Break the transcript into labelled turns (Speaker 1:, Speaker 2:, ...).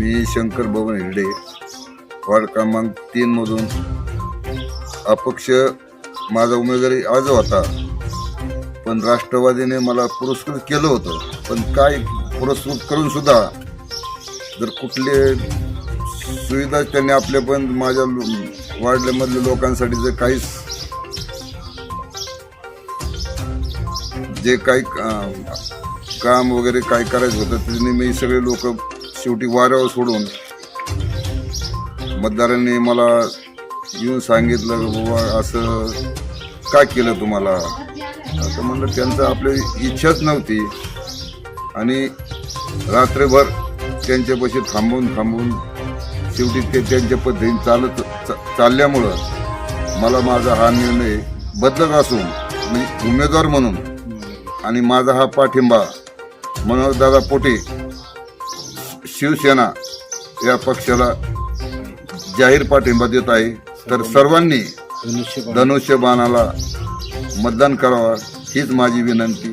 Speaker 1: मी Shankar Bhavan Hirde. Ward क्रमांक तीनमधून अपक्ष माझा उमेदवारी आज होता. पण राष्ट्रवादीने मला पुरस्कृत केलं होतं. पण काय पुरस्कृत करून सुद्धा जर कुठले सुविधा त्यांनी आपल्या पण माझ्या लो- वार्डमधल्या लोकांसाठी जर काहीच जे काही काम वगैरे काय करायचं होतं त्यांनी मी सगळे लोक शेवटी वाऱ्यावर सोडून मतदारांनी मला येऊन सांगितलं की बाबा असं का केलं तुम्हाला? असं म्हणलं त्यांचं आपली इच्छाच नव्हती. आणि रात्रभर त्यांच्यापाशी थांबून थांबून शेवटी ते त्यांच्या पद्धतीने चालत चा- चालल्यामुळं मला माझा हा निर्णय बदलत असून मी उमेदवार म्हणून आणि माझा हा पाठिंबा मनोहरदादा पोटे शिवसेना या पक्षाला जाहीर पाठिंबा देत आहे. तर सर्वांनी धनुष्यबाणाला मतदान करावा हीच माझी विनंती.